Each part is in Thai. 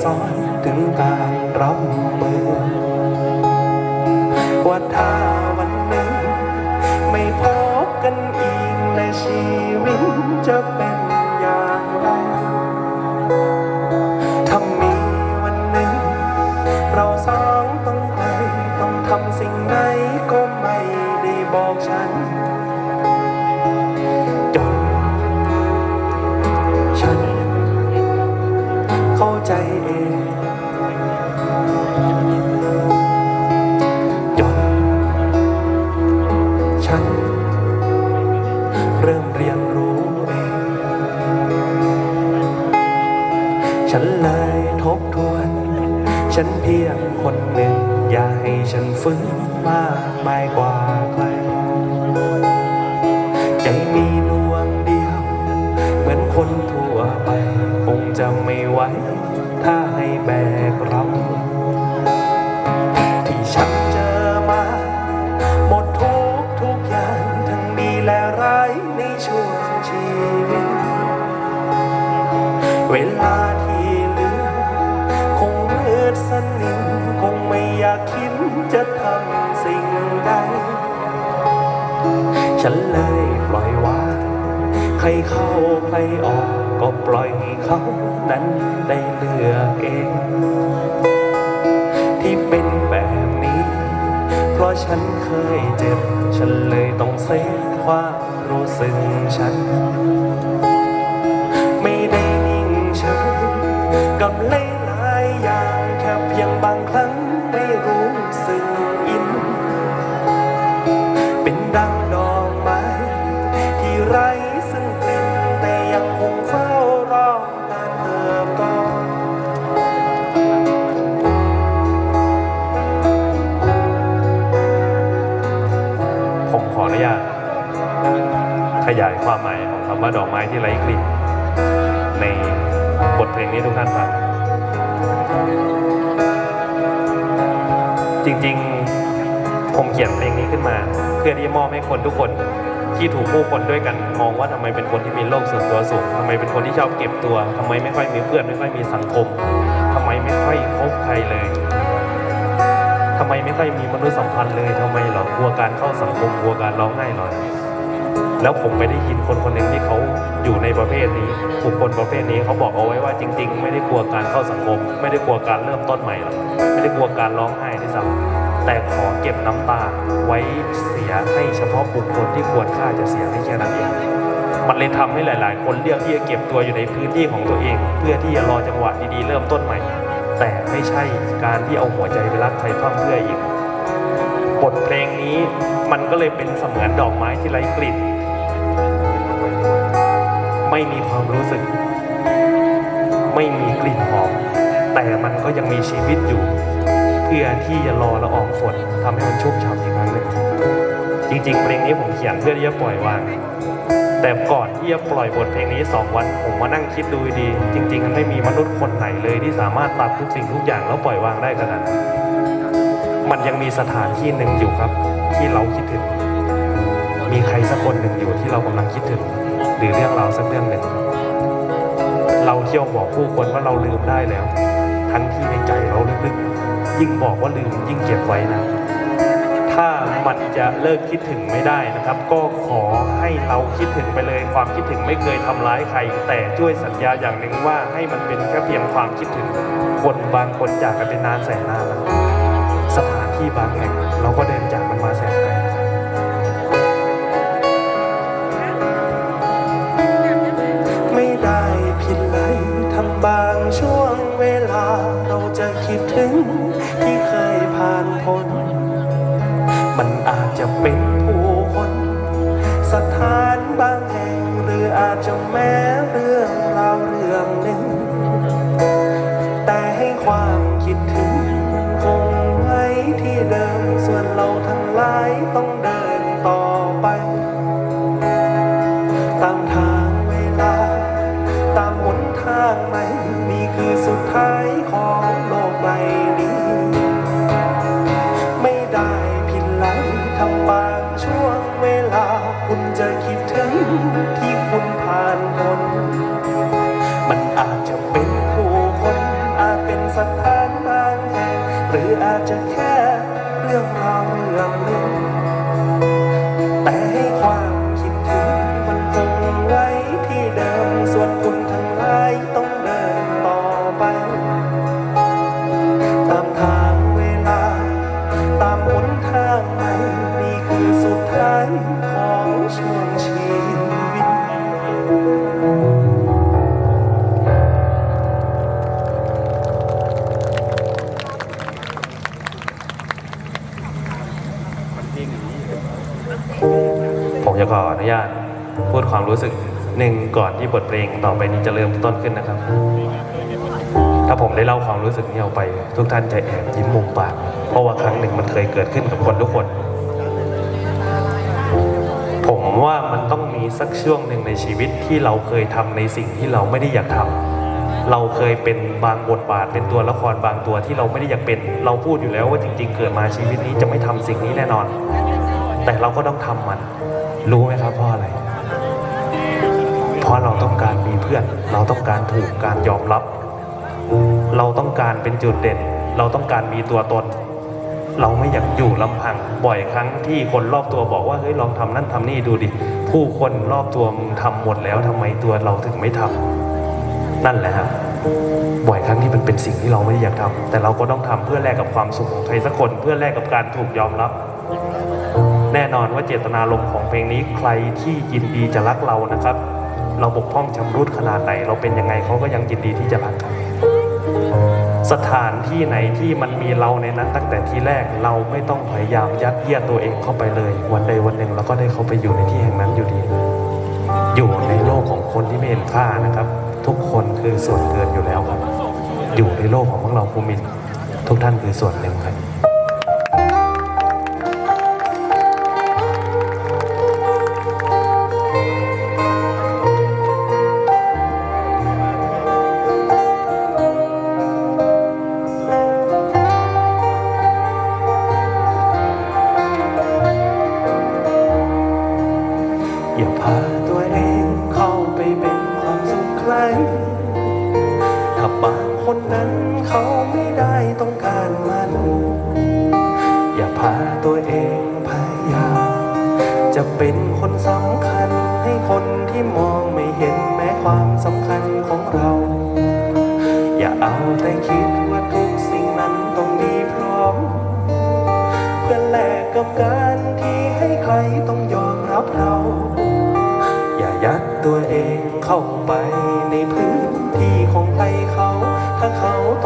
สอนถึงการรับมือว่าถ้า ฉันเพียงคนหนึ่ง อย่าให้ฉันฟื้นมากมายกว่าใครใจมีดวงเดียว เหมือนคนทั่วไป คงจะไม่ไหวถ้าให้แบกรับ ใครออกก็ปล่อยเขานั้นได้เลือกเอง ที่เป็นแบบนี้ เพราะฉันเคยเจ็บ ฉันเลยต้องเซฟความรู้สึกฉัน ไม่ได้นิ่งเฉยกับเล่ ว่าดอกไม้ที่ไร้กลิ่นในบทเพลงนี้ทุกท่านฟังจริงๆ ผมเขียนเพลงนี้ขึ้นมา เพื่อที่มอบให้คนทุกคนที่ถูกผู้คนด้วยกันมองว่าทำไมเป็นคนที่มีโลกส่วนตัวสูงทำไมเป็นคนที่ชอบเก็บตัวทำไมไม่ค่อยมีเพื่อนไม่ค่อยมีสังคมทำไมไม่ค่อยคบใครเลยทำไมไม่ค่อยมีมนุษยสัมพันธ์เลยทำไมหรอกลัวการเข้าสังคมกลัวการร้องไห้หรอ แล้วผมไปได้ยินคนคนหนึ่งที่เขาอยู่ในประเภทนี้บุคคลประเภทนี้เขาบอกเอาไว้ว่าจริง ๆ ไม่ได้กลัวการเข้าสังคม ไม่ได้กลัวการเริ่มต้นใหม่หรอกไม่ได้กลัวการร้องไห้ด้วยซ้ำแต่ขอเก็บน้ำตาไว้เสียให้เฉพาะบุคคลที่ควรค่าจะเสียให้แค่นั้นเองมันเลยทำให้หลาย ๆ คนเลือกที่จะเก็บตัวอยู่ในพื้นที่ของตัวเอง เพื่อที่จะรอจังหวะดีๆเริ่มต้นใหม่ แต่ไม่ใช่การที่เอาหัวใจไปรักใครพร่ำเพื่ออีก บทเพลงนี้มันก็เลยเป็นเสมือนดอกไม้ที่ไร้กลิ่น ไม่มีความรู้สึก ไม่มีกลิ่นหอม แต่มันก็ยังมีชีวิตอยู่ เพื่อที่จะรอละอองฝนทำให้มันชุ่มฉ่ำอีกครั้งหนึ่งจริงๆเพลงนี้ผมเขียนเพื่อที่จะปล่อยวาง แต่ก่อนที่จะปล่อยบทเพลงนี้สองวัน ผมมานั่งคิดดูดี จริง ๆ มันไม่มีมนุษย์คนไหนเลยที่สามารถตัดทุกสิ่งทุกอย่างแล้วปล่อยวางได้ขนาดนั้น มันยังมีสถานที่หนึ่งอยู่ครับ ที่เราคิดถึง มีใครสักคนหนึ่งอยู่ที่เรากำลังคิดถึง หรือเรื่องราวสักเรื่องหนึ่ง เราเที่ยวบอกผู้คนว่าเราลืมได้แล้ว ทั้งที่ในใจเราลึกๆ ยิ่งบอกว่าลืมยิ่งเก็บไว้นะ ถ้ามันจะเลิกคิดถึงไม่ได้นะครับ ก็ขอให้เราคิดถึงไปเลย ความคิดถึงไม่เคยทำร้ายใคร แต่ช่วยสัญญาอย่างหนึ่งว่าให้มันเป็นแค่เพียงความคิดถึงคนบางคนจากกันเป็นนานแสนนานแล้า ที่บางแห่งเราก็เดินจากมันมาแสนไกลไม่ได้ผิดเลยทำบางช่วงเวลาเราจะคิดถึงที่เคยผ่านพ้น มันอาจจะเป็นผู้คน สถานบางแห่งหรืออาจจะแม้ับบางช่วงเวลา คุณจะคิดถึงที่คุณผ่านพ้นมันอาจจะเป็นผู้คนอาจเป็นสถาน จะขออนุญาตพูดความรู้สึกหนึ่งก่อนที่บทเพลงต่อไปนี้จะเริ่มต้นขึ้นนะครับ ถ้าผมได้เล่าความรู้สึกนี้ออกไป ทุกท่านจะแอบยิ้มมุมปาก เพราะว่าครั้งหนึ่งมันเคยเกิดขึ้นกับคนทุกคน ผมว่ามันต้องมีสักช่วงหนึ่งในชีวิตที่เราเคยทำในสิ่งที่เราไม่ได้อยากทำเราเคยเป็นบางบทบาทเป็นตัวละครบางตัวที่เราไม่ได้อยากเป็น เราพูดอยู่แล้วว่าจริง ๆ เกิดมาชีวิตนี้จะไม่ทำสิ่งนี้แน่นอน แต่เราก็ต้องทำมัน รู้ไหมครับเพราะอะไร เพราะเราต้องการมีเพื่อน เราต้องการถูกการยอมรับ เราต้องการเป็นจุดเด่น เราต้องการมีตัวตน เราไม่อยากอยู่ลำพัง บ่อยครั้งที่คนรอบตัวบอกว่าเฮ้ยลองทำนั่นทำนี่ดูดิ ผู้คนรอบตัวมึงทำหมดแล้วทำไมตัวเราถึงไม่ทำนั่นแหละครับบ่อยครั้งที่มันเป็นสิ่งที่เราไม่ได้อยากทำแต่เราก็ต้องทำเพื่อแลกกับความสุขของใครสักคน เพื่อแลกกับการถูกยอมรับ แน่นอนว่าเจตนารมของเพลงนี้ใครที่ยินดีจะรักเรานะครับ เราบกพร่องชำรุดขนาดไหน เราเป็นยังไงเขาก็ยังยินดีที่จะรักกันสถานที่ไหนที่มันมีเราในนั้นตั้งแต่ที่แรกเราไม่ต้องพยายามยัดเยียดตัวเองเข้าไปเลย วันใดวันหนึ่งเราก็ได้เข้าไปอยู่ในที่แห่งนั้นอยู่ดี อยู่ในโลกของคนที่ไม่เห็นค่านะครับ ทุกคนคือส่วนเกินอยู่แล้วครับ อยู่ในโลกของพวกเราภูมินทุกท่านคือส่วนหนึ่งครับ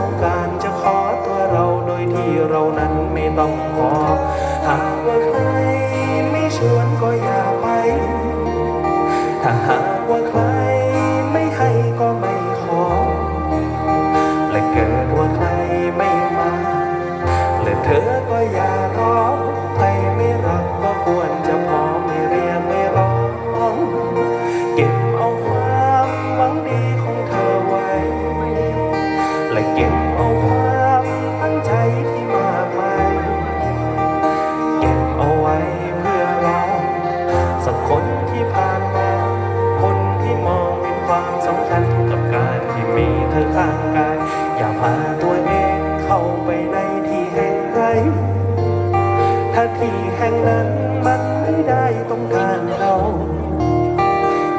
ขาต้องการ ที่มีเธอข้างกาย อย่าพาตัวเองเข้าไปในที่แห่งใดถ้าที่แห่งนั้นมันไม่ได้ต้องการเรา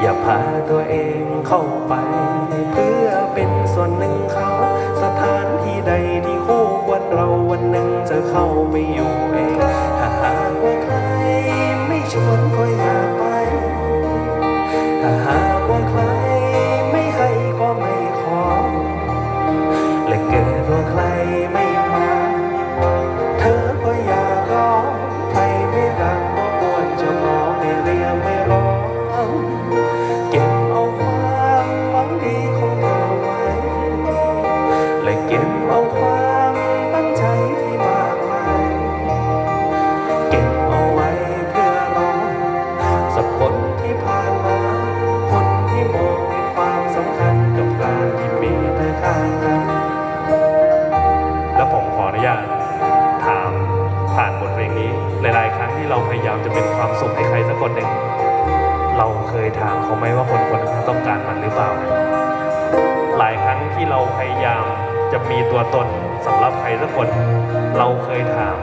อย่าพาตัวเองเข้าไป เพื่อเป็นส่วนหนึ่งเขา สถานที่ใดที่คู่ควรเราวันหนึ่งจะเข้าไปอยู่เอง ถ้าหากว่าใครไม่ชวนก็อ ยายามจะเป็นความสุขให้ใครสักคนหนึ่ง เราเคยถามเขาไหมว่าคนคนนั้นต้องการมันหรือเปล่า หลายครั้งที่เราพยายามจะมีตัวตนสำหรับใครสักคน เราเคยถาม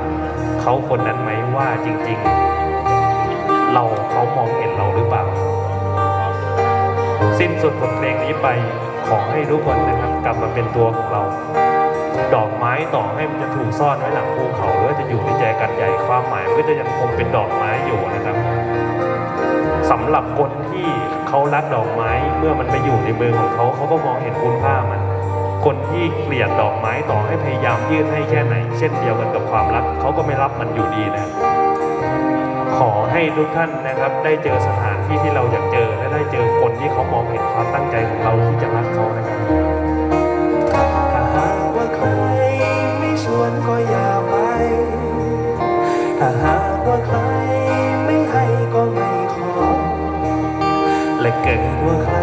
เขาคนนั้นไหมว่าจริง ๆ เราเขามองเห็นเราหรือเปล่า สิ้นสุดบทเพลงนี้ไปขอให้ทุกคนนะครับ กลับมาเป็นตัวของเรา ดอกไม้ต่อให้มันจะถูกซ่อนไว้หลังภูเขาหรือจะอยู่ในแจกันใหญ่ความหมายมันก็จะยังคงเป็นดอกไม้อยู่นะครับ สำหรับคนที่เขารักดอกไม้เมื่อมันไปอยู่ในมือของเขาเขาก็มองเห็นคุณค่ามัน คนที่เกลียดดอกไม้ต่อให้พยายามยื่นให้แค่ไหน เช่นเดียวกันกับความรักเขาก็ไม่รับมันอยู่ดีนะขอให้ทุกท่านนะครับ ได้เจอสถานที่ที่เราอยากเจอและได้เจอคนที่เขามองเห็นความตั้งใจของเราที่จะรักเขานะครับ ถ้าหากว่าใครไม่ให้ก็ไม่ขอ และเกิดว่าใคร